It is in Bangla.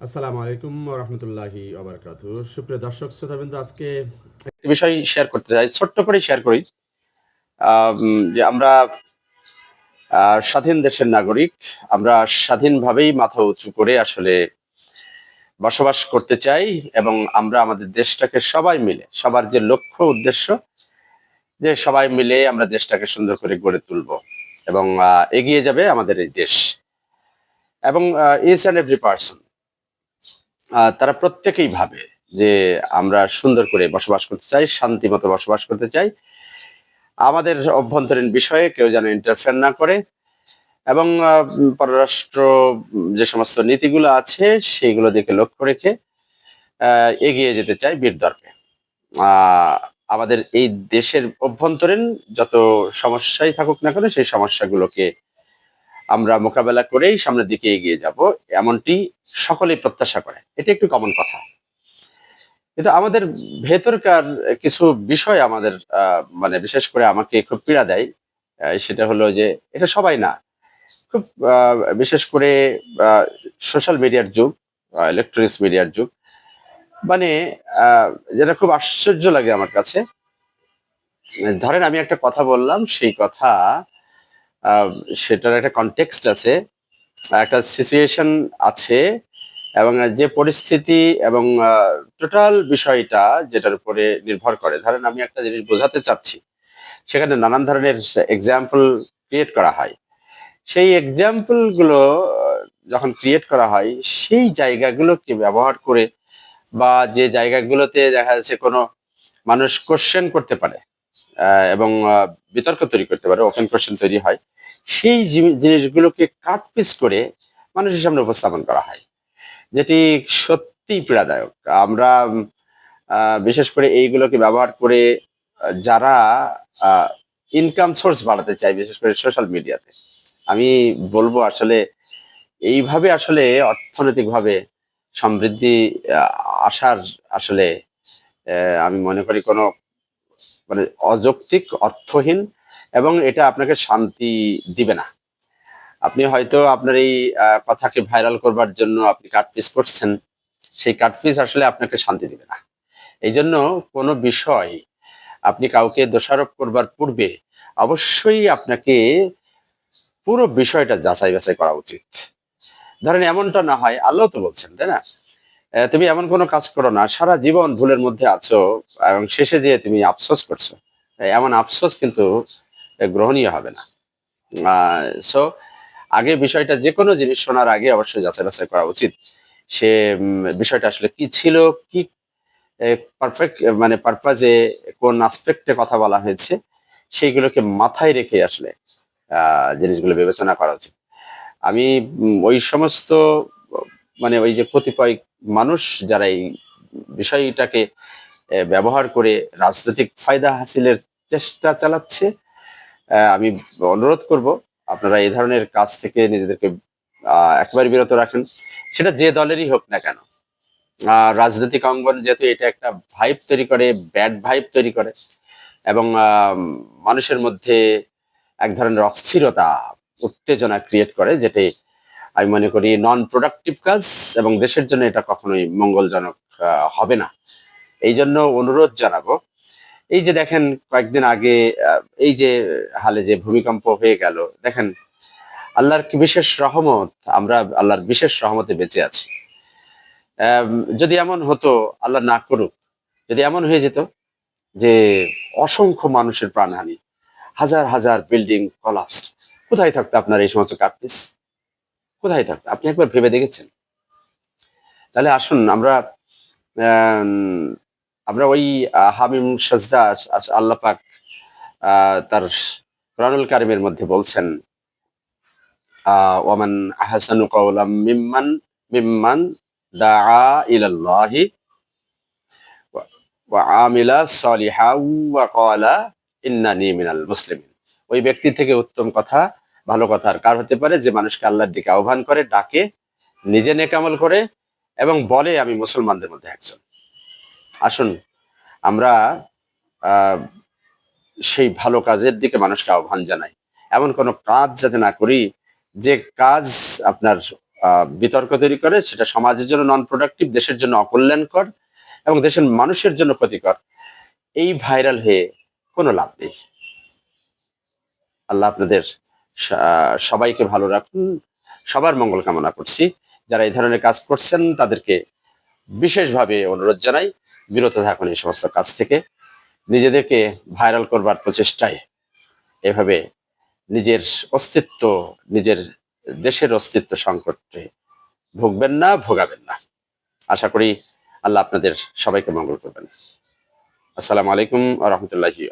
আসসালামু আলাইকুম রহমতুল্লাহি আবরকাত সুপ্রিয় দর্শক, শ্রোতাবৃন্দ, আজকে একটি বিষয় শেয়ার করতে চাই, ছোট্ট করে শেয়ার করি। যে আমরা স্বাধীন দেশের নাগরিক, আমরা স্বাধীনভাবেই মাথা উঁচু করে আসলে বসবাস করতে চাই এবং আমরা আমাদের দেশটাকে সবাই মিলে, সবার যে লক্ষ্য উদ্দেশ্য, যে সবাই মিলে আমরা দেশটাকে সুন্দর করে গড়ে তুলব এবং এগিয়ে যাবে আমাদের এই দেশ। এবং ইচ অ্যান্ড এভরি পার্সন তারা প্রত্যেকেই ভাবে যে আমরা সুন্দর করে বসবাস করতে চাই, শান্তি মতো বসবাস করতে চাই। আমাদের অভ্যন্তরীণ বিষয়ে কেউ যেন ইন্টারফেয়ার না করে এবং পররাষ্ট্র, যে সমস্ত নীতিগুলো আছে সেইগুলো দিকে লক্ষ্য রেখে এগিয়ে যেতে চাই বীর দর্পে আমাদের এই দেশের অভ্যন্তরীণ যত সমস্যাই থাকুক না কেন সেই সমস্যাগুলোকে আমরা মোকাবেলা করেই সামনের দিকে এগিয়ে যাব, এমনটি সকলেই প্রত্যাশা করে। এটি একটু কমন কথা। কিন্তু আমাদের ভেতরকার কিছু বিষয় আমাদের মানে বিশেষ করে আমাকে খুব পীড়া দেয় সেটা হলো যে এটা সবাই না। খুব বিশেষ করে সোশ্যাল মিডিয়ার যুগ ইলেকট্রনিক্স মিডিয়ার যুগ। মানে যেটা খুব আশ্চর্য লাগে আমার কাছে। ধরেন আমি একটা কথা বললাম, সেই কথা সেটার একটা কনটেক্সট আছে, একটা সিচুয়েশন আছে, এবং যে পরিস্থিতি এবং টোটাল বিষয়টা যেটার উপরে নির্ভর করে। ধরেন আমি একটা জিনিস বোঝাতে চাচ্ছি, সেখানে নানান ধরনের এক্সাম্পল ক্রিয়েট করা হয়। সেই এক্সাম্পলগুলো যখন ক্রিয়েট করা হয়, সেই জায়গাগুলোকে ব্যবহার করে বা যে জায়গাগুলোতে দেখা যাচ্ছে কোনো মানুষ কোশ্চেন করতে পারে এবং বিতর্ক তৈরি করতে পারে ওপেন কোশ্চেন তৈরি হয় সেই জিনিসগুলোকে কাট পিস করে মানুষের সামনে উপস্থাপন করা হয়। যেটি সত্যিই পীড়াদায়ক। আমরা বিশেষ করে এইগুলোকে ব্যবহার করে যারা ইনকাম সোর্স বাড়াতে চায়, বিশেষ করে সোশ্যাল মিডিয়াতে আমি বলব আসলে, এইভাবে আসলে অর্থনৈতিকভাবে সমৃদ্ধি আসার আসলে আমি মনে করি কোনো মানে অযৌক্তিক, অর্থহীন এবং এটা আপনাকে শান্তি দিবে না। আপনি হয়তো আপনার এই কথাকে ভাইরাল করবার জন্য আপনি কাটপিস করছেন, সেই কাটপিস আসলে আপনাকে শান্তি দিবে না। এই জন্য কোনো বিষয় আপনি কাউকে দোষারোপ করবার পূর্বে অবশ্যই আপনাকে পুরো বিষয়টা যাচাই বাছাই করা উচিত। ধরেন এমনটা না হয়, আল্লাহ তো বলছেন, তাই না? তুমি এমন কোনো কাজ করো না, সারা জীবন ভুলের মধ্যে আছো এবং শেষে যেয়ে তুমি আফসোস করছ। এমন আফসোস কিন্তু গ্রহণীয় হবে না। সো আগে বিষয়টা যে কোনো জিনিস শোনার আগে অবশ্যই যাচাই বাছাই করা উচিত। সে বিষয়টা আসলে কি ছিল, কি পারফেক্ট মানে পারপাজে কোন আসপেক্টে কথা বলা হয়েছে, সেইগুলোকে মাথায় রেখে আসলে জিনিসগুলো বিবেচনা করা উচিত। আমি ওই সমস্ত মানে ওই যে কতিপয় মানুষ যারা এই বিষয়টাকে ব্যবহার করে রাজনৈতিক ফায়দা হাসিলের চেষ্টা চালাচ্ছে আমি অনুরোধ করব, আপনারা এই ধরনের কাজ থেকে নিজেদেরকে একেবারে বিরত রাখেন। সেটা যে দলেরই হোক না কেন। রাজনৈতিক অঙ্গন যেহেতু এটা একটা ভাইব তৈরি করে ব্যাড ভাইব তৈরি করে, এবং মানুষের মধ্যে এক ধরনের অস্থিরতা, উত্তেজনা ক্রিয়েট করে, যেটি আমি মনে করি নন প্রোডাক্টিভ কাজ, এবং দেশের জন্য এটা কখনোই মঙ্গলজনক হবে না। এই জন্য অনুরোধ জানাব। এই যে দেখেন, কয়েকদিন আগে এই যে হালে যে ভূমিকম্প হয়ে গেল দেখেন আল্লাহর কি বিশেষ রহমত? আমরা আল্লাহর বিশেষ রহমতে বেঁচে আছি। যদি এমন হতো আল্লাহ না করুক যদি এমন হয়ে যেত যে অসংখ্য মানুষের প্রাণহানি হাজার হাজার বিল্ডিং কলাপস কোথায় থাকতো আপনার এই সমস্ত কার্পিস কোথায় থাকতো? আপনি একবার ভেবে দেখেছেন? তাহলে আসুন আমরা আম, আমরা ওই হামিম সাজদা আল্লাহ পাক তার কোরআনুল কারিমের মধ্যে বলছেন আহ, ওয়ামান আহসানু কাওলাম মিম্মান মিম্মান দাআ ইলাল্লাহি ওয়া আমিলা সলিহা ওয়া ইন্নানি মিনাল মুসলিমিন। ওই ব্যক্তি থেকে উত্তম কথা ভালো কথা আর কার হতে পারে? যে মানুষকে আল্লাহর দিকে আহ্বান করে ডাকে নিজে নেকামল করে এবং বলে আমি মুসলমানদের মধ্যে একজন। আসুন আমরা আহ, সেই ভালো কাজের দিকে মানুষকে আহ্বান জানাই। এমন কোনো কাজ যাতে না করি, যে কাজ আপনার বিতর্ক তৈরি করে, সেটা সমাজের জন্য নন প্রোডাক্টিভ দেশের জন্য অকল্যাণকর এবং দেশের মানুষের জন্য ক্ষতিকর, এই ভাইরাল হয়ে কোনো লাভ নেই। আল্লাহ আপনাদের সবাইকে ভালো রাখুন। সবার মঙ্গল কামনা করছি। যারা এই ধরনের কাজ করছেন, তাদেরকে বিশেষভাবে অনুরোধ জানাই। বিরত থাকুন এই সমস্ত কাজ থেকে। নিজেদেরকে ভাইরাল করবার প্রচেষ্টায় এভাবে নিজের অস্তিত্ব, নিজের দেশের অস্তিত্ব সংকটে ভুগবেন না, ভোগাবেন না। আশা করি আল্লাহ আপনাদের সবাইকে মঙ্গল করবেন। আসসালামু আলাইকুম রহমতুল্লাহি